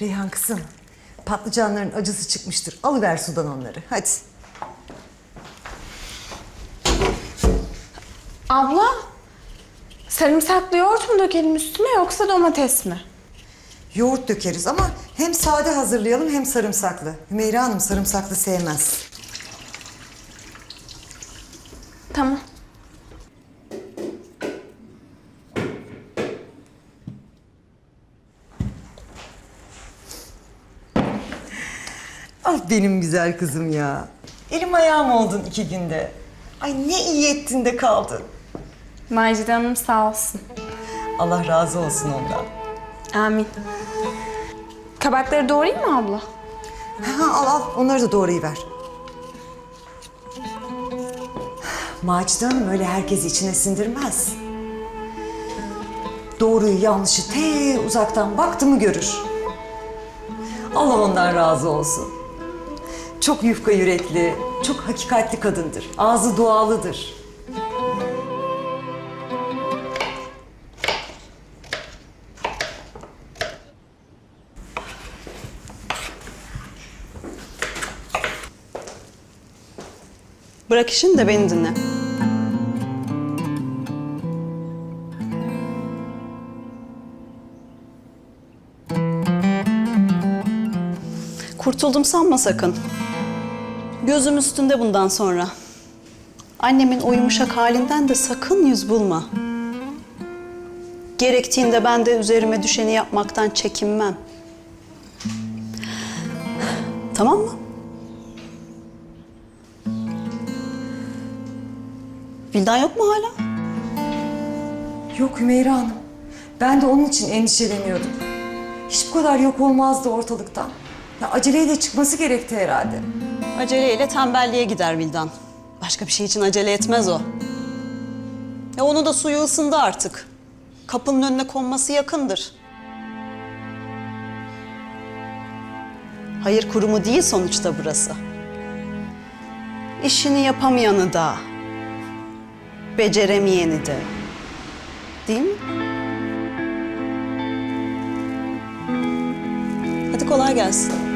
Reyhan kızım, patlıcanların acısı çıkmıştır. Alıver sudan onları. Hadi. Abla, sarımsaklı yoğurt mu dökelim üstüne yoksa domates mi? Yoğurt dökeriz ama hem sade hazırlayalım hem sarımsaklı. Hümeyra Hanım sarımsaklı sevmez. Tamam. Ah benim güzel kızım ya. Elim ayağım oldun iki günde. Ay ne iyi ettin de kaldın. Macide Hanım sağ olsun. Allah razı olsun ondan. Amin. Kabakları doğrayayım mı abla? Ha, al al onları da doğrayı ver. Macide Hanım öyle herkes içine sindirmez. Doğruyu yanlışı te uzaktan baktı mı görür. Allah ondan razı olsun. Çok yufka yürekli, çok hakikatli kadındır. Ağzı dualıdır. Bırak işini de beni dinle. Kurtuldum sanma sakın. Gözüm üstünde bundan sonra. Annemin o yumuşak halinden de sakın yüz bulma. Gerektiğinde ben de üzerime düşeni yapmaktan çekinmem. Tamam mı? Vildan yok mu hala? Yok Hümeyra Hanım. Ben de onun için endişeleniyordum. Hiç bu kadar yok olmazdı ortalıktan. Ya aceleyle çıkması gerekti herhalde. Aceleyle tembelliğe gider Vildan. Başka bir şey için acele etmez o. Ya onu da suyu ısındı artık. Kapının önüne konması yakındır. Hayır kurumu değil sonuçta burası. İşini yapamayanı da, beceremeyeni de. Değil mi? Hadi kolay gelsin.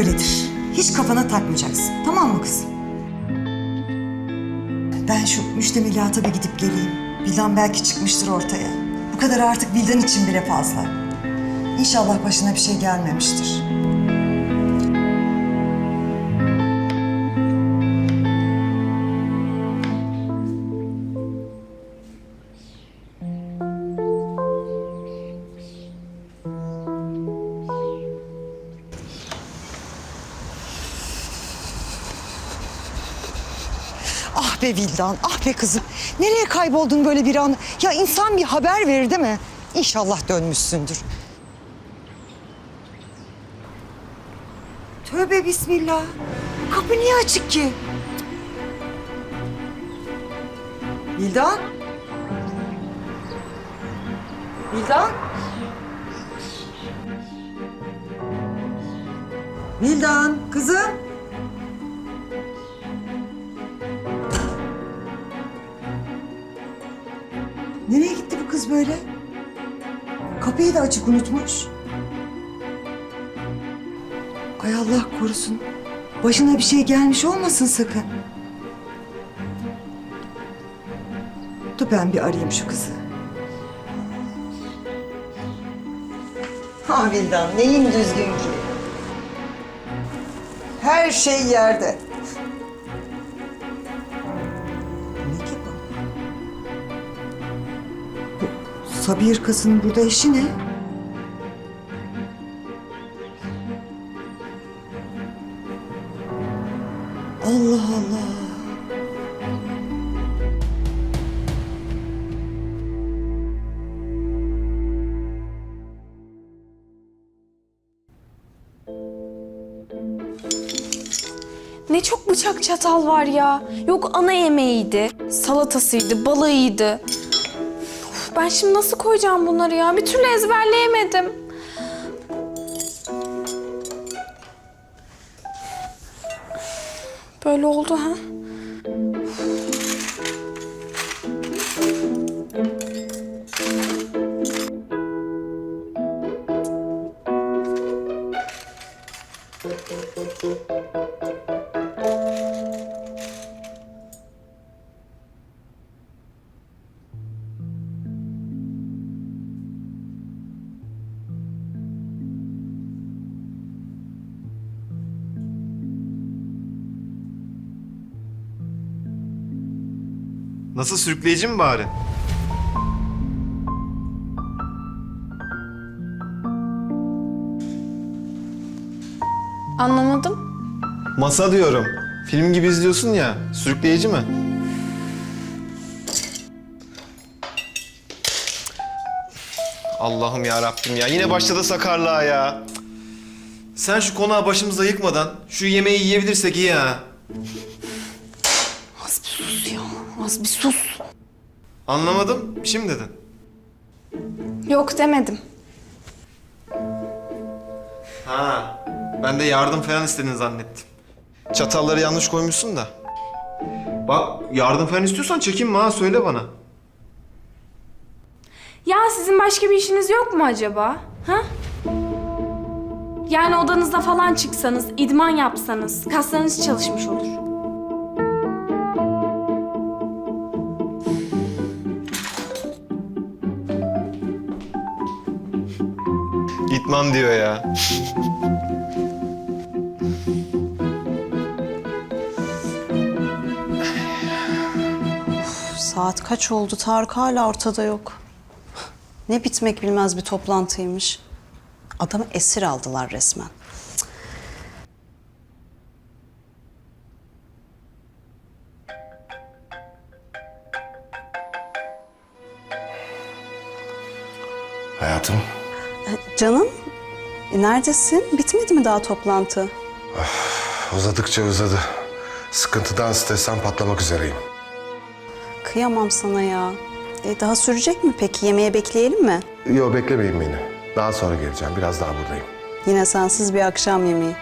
Böyledir. Hiç kafana takmayacaksın. Tamam mı kızım? Ben şu müştemilata bir gidip geleyim. Vildan belki çıkmıştır ortaya. Bu kadar artık Vildan için bile fazla. İnşallah başına bir şey gelmemiştir. Be Vildan, ah be kızım. Nereye kayboldun böyle bir an? Ya insan bir haber verir değil mi? İnşallah dönmüşsündür. Tövbe bismillah. Kapı niye açık ki? Vildan? Vildan? Vildan, kızım. Nereye gitti bu kız böyle? Kapıyı da açık unutmuş. Ay Allah korusun. Başına bir şey gelmiş olmasın sakın. Dur ben bir arayayım şu kızı. Ha Vildan neyin düzgün ki? Her şey yerde. Sabiha Irkası'nın burada işi ne? Allah Allah. Ne çok bıçak çatal var ya. Yok ana yemeğiydi, salatasıydı, balığıydı. Ben şimdi nasıl koyacağım bunları ya? Bir türlü ezberleyemedim. Böyle oldu ha? Nasıl sürükleyici mi bari? Anlamadım. Masa diyorum. Film gibi izliyorsun ya. Sürükleyici mi? Allah'ım ya Rabbim ya. Yine başladı sakarlığa ya. Sen şu konağı başımıza yıkmadan şu yemeği yiyebilirsek iyi ha. Az bir sus ya. Az bir sus. Anlamadım. Bir şey mi dedin? Yok demedim. Ha. Ben de yardım falan istedin zannettim. Çatalları yanlış koymuşsun da. Bak yardım falan istiyorsan çekinme ha söyle bana. Ya sizin başka bir işiniz yok mu acaba? Ha? Yani odanızda falan çıksanız, idman yapsanız, kaslarınız çalışmış olur. İtman diyor ya. Saat kaç oldu? Tarık hala ortada yok. Ne bitmek bilmez bir toplantıymış. Adamı esir aldılar resmen. Hayatım, Canım, e, neredesin? Bitmedi mi daha toplantı? uzadıkça uzadı. Sıkıntıdan, stresten patlamak üzereyim. Kıyamam sana ya. E, daha sürecek mi peki? Yemeğe bekleyelim mi? Yo beklemeyin beni. Daha sonra geleceğim. Biraz daha buradayım. Yine sensiz bir akşam yemeği.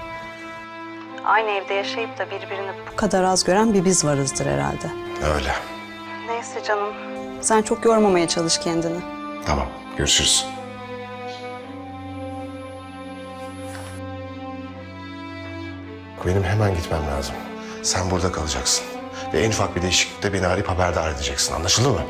Aynı evde yaşayıp da birbirini bu kadar az gören bir biz varızdır herhalde. Öyle. Neyse canım. Sen çok yormamaya çalış kendini. Tamam, görüşürüz. Benim hemen gitmem lazım. Sen burada kalacaksın. Ve en ufak bir değişiklikte beni arayıp haberdar edeceksin. Anlaşıldı mı?